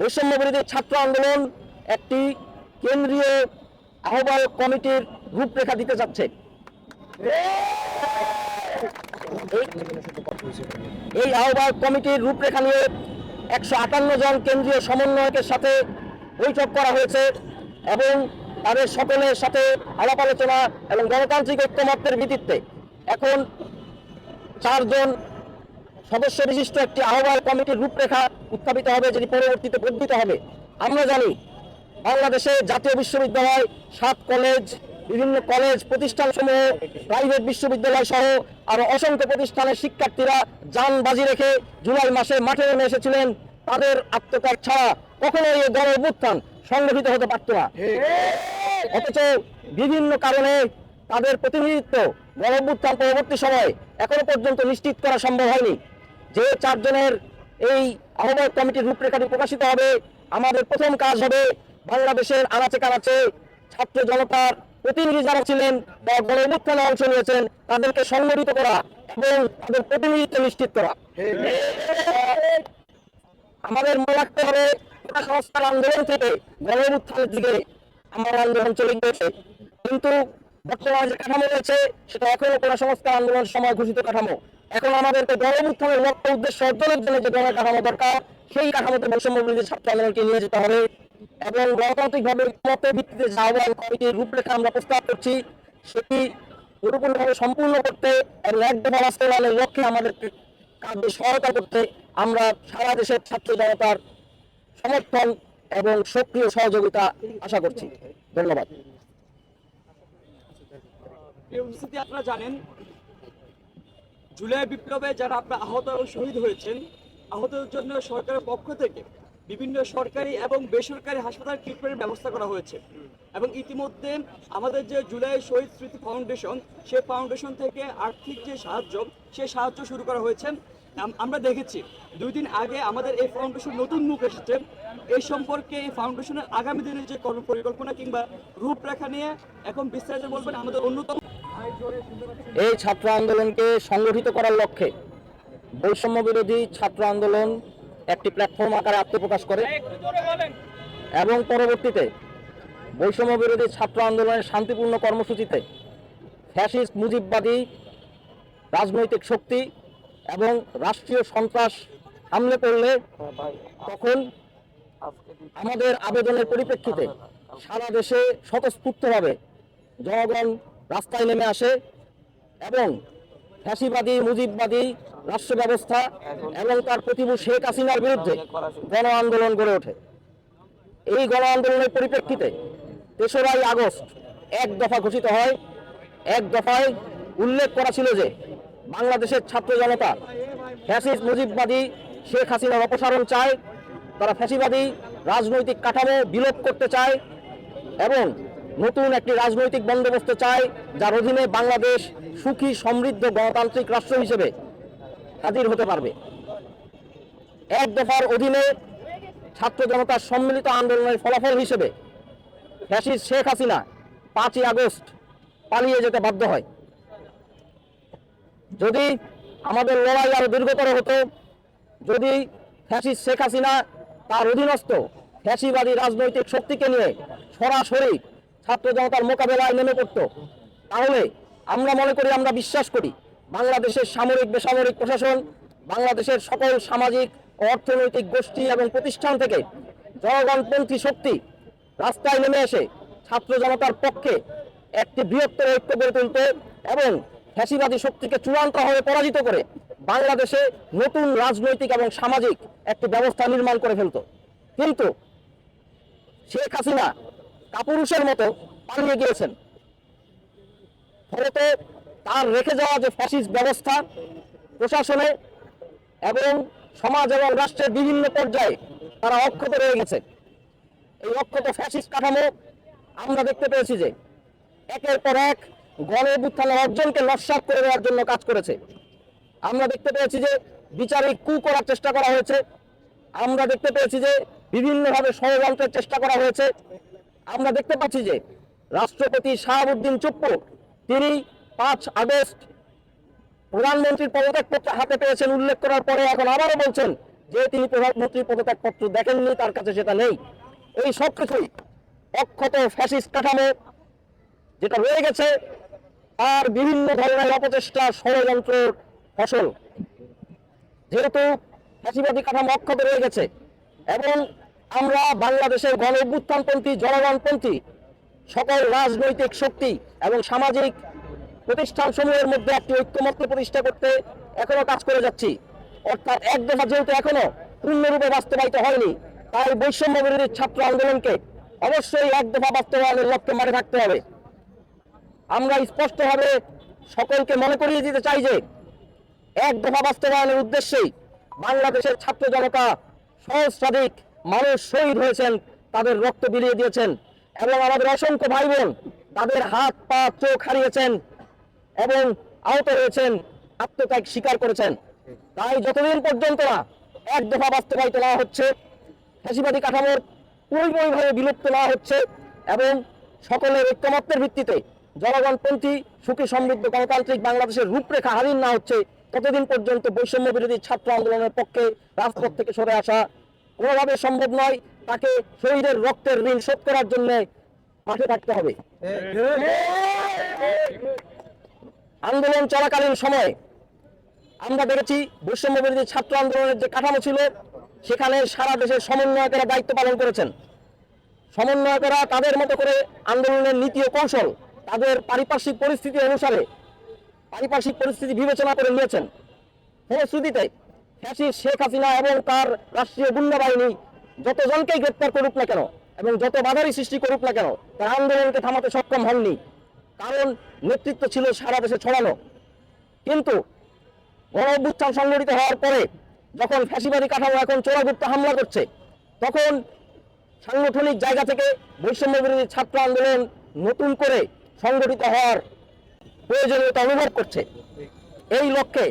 বৈষম্য বিরোধী ছাত্র আন্দোলন একটি কেন্দ্রীয় আহ্বায়ক কমিটির রূপরেখা দিতে যাচ্ছে। এই- আহ্বায়ক কমিটির রূপরেখা নিয়ে একশো আটান্ন জন কেন্দ্রীয় সমন্বয়কের সাথে বৈঠক করা হয়েছে এবং তাদের সকলের সাথে আলাপ আলোচনা এবং গণতান্ত্রিক ঐক্যমত্যের ভিত্তিতে। এখন চারজন সদস্য বিশিষ্ট একটি আহ্বায়ক কমিটির রূপরেখা উত্থাপিত হবে, যেটি পরবর্তীতে বর্ধিত হবে। আমরা জানি, বাংলাদেশে জাতীয় বিশ্ববিদ্যালয়, সাত কলেজ, বিভিন্ন কলেজ প্রতিষ্ঠান সমূহ প্রাইভেট বিশ্ববিদ্যালয় সহ আরও অসংখ্য প্রতিষ্ঠানের শিক্ষার্থীরা যান বাজি রেখে জুলাই মাসে মাঠে নেমে এসেছিলেন। তাদের আত্মত্যাগ ছাড়া কখনোই এই গণ অভ্যুত্থান সংগঠিত হতে পারত না। অথচ বিভিন্ন কারণে তাদের প্রতিনিধিত্ব গণ অভ্যুত্থান পরবর্তী সময়ে এখনও পর্যন্ত নিশ্চিত করা সম্ভব হয়নি। যে চারজনের এই আহ্বায়ক কমিটির রূপরেখাটি প্রকাশিত হবে, আমাদের প্রথম কাজ হবে বাংলাদেশের আনাচে কানাচে ছাত্র জনতার প্রতিনিধি যারা ছিলেন বা গণ অভ্যুত্থানে অংশ নিয়েছেন, তাদেরকে সংগঠিত করা এবং তাদের প্রতিনিধিত্ব নিশ্চিত করা। আমাদের মনে রাখতে হবে সংস্কার আন্দোলন থেকে গণ উত্থানের দিকে আমার আন্দোলন চলে গিয়েছে। কিন্তু বর্তমানে যে কাঠামো রয়েছে, সেটা এখনও কোটা সংস্কার আন্দোলন সময় ঘোষিত কাঠামো। এখন আমাদেরকে গণ উত্থানের লক্ষ্য উদ্দেশ্য অর্জনের জন্য যে গণ কাঠামো দরকার, সেই কাঠামোতে বৈষম্য বিরোধী ছাত্র আন্দোলনকে নিয়ে যেতে হবে এবং গণতান্ত্রিক ভাবে মতের ভিত্তিতে যে আহ্বান কমিটির রূপরেখা আমরা প্রস্তাব করছি, সেটি পুরোপুরিভাবে সম্পূর্ণ করতে এবং একদম বাস্তবায়নের লক্ষ্যে আমাদেরকে কাজে সহায়তা করতে আমরা সারা দেশের ছাত্র জনতার সমর্থন এবং সক্রিয় সহযোগিতা আশা করছি। ধন্যবাদ। আপনারা জানেন জুলাই বিপ্লবে যারা আপনারা আহত এবং শহীদ হয়েছেন, আহতদের জন্য সরকারের পক্ষ থেকে বিভিন্ন সরকারি এবং বেসরকারি হাসপাতাল ট্রিটমেন্টের ব্যবস্থা করা হয়েছে। এবং ইতিমধ্যে আমাদের যে জুলাই শহীদ স্মৃতি ফাউন্ডেশন সেই ফাউন্ডেশন থেকে আর্থিক যে সাহায্য, সে সাহায্য শুরু করা হয়েছে। আমরা দেখেছি, দুই দিন আগে আমাদের এই ফাউন্ডেশন নতুন মুখ এসেছে। এই সম্পর্কে এই ফাউন্ডেশনের আগামী দিনের যে কর্ম পরিকল্পনা কিংবা রূপরেখা নিয়ে এখন বিস্তারিত বলবেন আমাদের অন্যতম এই ছাত্র আন্দোলনকে সংগঠিত করার লক্ষ্যে বৈষম্য বিরোধী ছাত্র আন্দোলন একটি প্ল্যাটফর্ম আকারে আত্মপ্রকাশ করে এবং পরবর্তীতে বৈষম্য বিরোধী ছাত্র আন্দোলনের শান্তিপূর্ণ কর্মসূচিতে ফ্যাসিস্ট মুজিববাদী রাজনৈতিক শক্তি এবং রাষ্ট্রীয় সন্ত্রাস হামলে করলে তখন আমাদের আবেদনের পরিপ্রেক্ষিতে সারা দেশে স্বতঃস্ফূর্তভাবে জনগণ রাস্তায় নেমে আসে এবং ফ্যাসিবাদী, মুজিববাদী রাষ্ট্র ব্যবস্থা এবং তার প্রতিভূ শেখ হাসিনার বিরুদ্ধে গণ আন্দোলন গড়ে ওঠে। এই গণ আন্দোলনের পরিপ্রেক্ষিতে তেসরাই আগস্ট এক দফা ঘোষিত হয়। এক দফায় উল্লেখ করা ছিল যে বাংলাদেশের ছাত্র জনতা ফ্যাসিস্ট, মুজিববাদী শেখ হাসিনার অপসারণ চায়, তারা ফ্যাসিবাদী রাজনৈতিক কাঠামো বিলোপ করতে চায় এবং নতুন একটি রাজনৈতিক বন্দোবস্ত চায় যার অধীনে বাংলাদেশ সুখী, সমৃদ্ধ গণতান্ত্রিক রাষ্ট্র হিসেবে হাজির হতে পারবে। এক দফার অধীনে ছাত্র জনতার সম্মিলিত আন্দোলনের ফলাফল হিসেবে ফ্যাসিস্ট শেখ হাসিনা পাঁচই আগস্ট পালিয়ে যেতে বাধ্য হয়। যদি আমাদের লড়াই আরও দীর্ঘতর হতো, যদি ফ্যাসিস্ট শেখ হাসিনা তার অধীনস্থ ফ্যাসিবাদী রাজনৈতিক শক্তিকে নিয়ে সরাসরি ছাত্র জনতার মোকাবেলায় নেমে পড়ত। তাহলে আমরা মনে করি, আমরা বিশ্বাস করি, বাংলাদেশের সামরিক, বেসামরিক প্রশাসন, বাংলাদেশের সকল সামাজিক অর্থনৈতিক গোষ্ঠী এবং প্রতিষ্ঠান থেকে জনগণপন্থী শক্তি রাস্তায় নেমে এসে ছাত্র জনতার পক্ষে একটি বৃহত্তর ঐক্য গড়ে তুলতে এবং ফ্যাসিবাদী শক্তিকে চূড়ান্তভাবে পরাজিত করে বাংলাদেশে নতুন রাজনৈতিক এবং সামাজিক একটি ব্যবস্থা নির্মাণ করে ফেলত। কিন্তু শেখ হাসিনা কাপুরুষের মতো পালিয়ে গিয়েছেন। ফলত তার রেখে যাওয়া যে ফ্যাসিস্ট ব্যবস্থা প্রশাসনে এবং সমাজ এবং রাষ্ট্রের বিভিন্ন পর্যায়ে তারা অক্ষত রয়ে গেছে। এই অক্ষত ফ্যাসিস্ট কাঠামো আমরা দেখতে পেয়েছি যে একের পর এক গণ অভ্যুত্থানের অর্জনকে নস্বাত করে দেওয়ার জন্য কাজ করেছে। আমরা দেখতে পেয়েছি যে বিচারিক কু করার চেষ্টা করা হয়েছে। আমরা দেখতে পেয়েছি যে বিভিন্নভাবে ষড়যন্ত্রের চেষ্টা করা হয়েছে। আমরা দেখতে পাচ্ছি যে রাষ্ট্রপতি শাহাবুদ্দিন চুপ্পু, তিনি পাঁচ আগস্ট প্রধানমন্ত্রীর পদত্যাগপত্র হাতে পেয়েছেন উল্লেখ করার পরে এখন আবারও বলছেন যে তিনি প্রধানমন্ত্রী পদত্যাগপত্র দেখেননি, তার কাছে সেটা নেই। এই সব কিছুই অক্ষত ফ্যাসিস্ট কাঠামো যেটা রয়ে গেছে, আর বিভিন্ন ধরনের অপচেষ্টা, ষড়যন্ত্রের ফসল। যেহেতু ফ্যাসিবাদী কাঠামো অক্ষত রয়ে গেছে, এবং আমরা বাংলাদেশের গণ অভ্যুত্থানপন্থী জনগণপন্থী, সকল রাজনৈতিক শক্তি এবং সামাজিক প্রতিষ্ঠান সমূহের মধ্যে একটি ঐক্যমত্য প্রতিষ্ঠা করতে এখনও কাজ করে যাচ্ছি। অর্থাৎ এক দফা যেহেতু এখনও পূর্ণরূপে বাস্তবায়িত হয়নি, তাই বৈষম্য বিরোধী ছাত্র আন্দোলনকে অবশ্যই এক দফা বাস্তবায়নের লক্ষ্যে মাঠে থাকতে হবে। আমরা স্পষ্টভাবে সকলকে মনে করিয়ে দিতে চাই যে, এক দফা বাস্তবায়নের উদ্দেশ্যেই বাংলাদেশের ছাত্র জনতা সহস্রাধিক মানুষ শহীদ হয়েছেন, তাদের রক্ত বিলিয়ে দিয়েছেন এবং আমাদের অসংখ্য ভাই বোন তাদের হাত, পা, চোখ হারিয়েছেন এবং আহত হয়েছেন, আত্মত্যাগ স্বীকার করেছেন। তাই যতদিন পর্যন্ত না এক দফা বাস্তবায়িত না হচ্ছে, ফ্যাসিবাদী কাঠামোর পুরোপুরিভাবে বিলুপ্ত না হচ্ছে এবং সকলের ঐক্যমত্যের ভিত্তিতে জনগণপন্থী, সুখী সমৃদ্ধ গণতান্ত্রিক বাংলাদেশের রূপরেখা হারিয়ে না হচ্ছে, ততদিন পর্যন্ত বৈষম্য বিরোধী ছাত্র আন্দোলনের পক্ষে রাজপথ থেকে সরে আসা কোনোভাবে সম্ভব নয় তাকে শহীদের রক্তের ঋণ শোধ করার জন্য মাঠে থাকতে হবে। আন্দোলন চলাকালীন সময়ে আমরা দেখেছি বৈষম্য বিরোধী ছাত্র আন্দোলনের যে কাঠামো ছিল, সেখানে সারা দেশের সমন্বয়কেরা দায়িত্ব পালন করেছেন। সমন্বয়কেরা তাদের মতো করে আন্দোলনের নীতি ও কৌশল তাদের পারিপার্শ্বিক পরিস্থিতি অনুসারে পারিপার্শ্বিক পরিস্থিতি বিবেচনা করে নিয়েছেন। ফলশ্রুতিতে ফ্যাসিস্ট শেখ হাসিনা এবং তার রাষ্ট্রীয় গুন্ডা বাহিনী যতজনকেই গ্রেপ্তার করুক না কেন এবং যত বাধারই সৃষ্টি করুক না কেন, তার আন্দোলনকে থামাতে সক্ষম হননি। কারণ নেতৃত্ব ছিল সারা দেশে ছড়ানো। কিন্তু গণ অভ্যুত্থান সংগঠিত হওয়ার পরে যখন ফ্যাসিবাদী কাঠামো এখন চোরাগুপ্ত হামলা করছে, তখন সাংগঠনিক জায়গা থেকে বৈষম্য বিরোধী ছাত্র আন্দোলন নতুন করে সংগঠিত হওয়ার প্রয়োজনীয়তা অনুভব করছে। এই লক্ষ্যে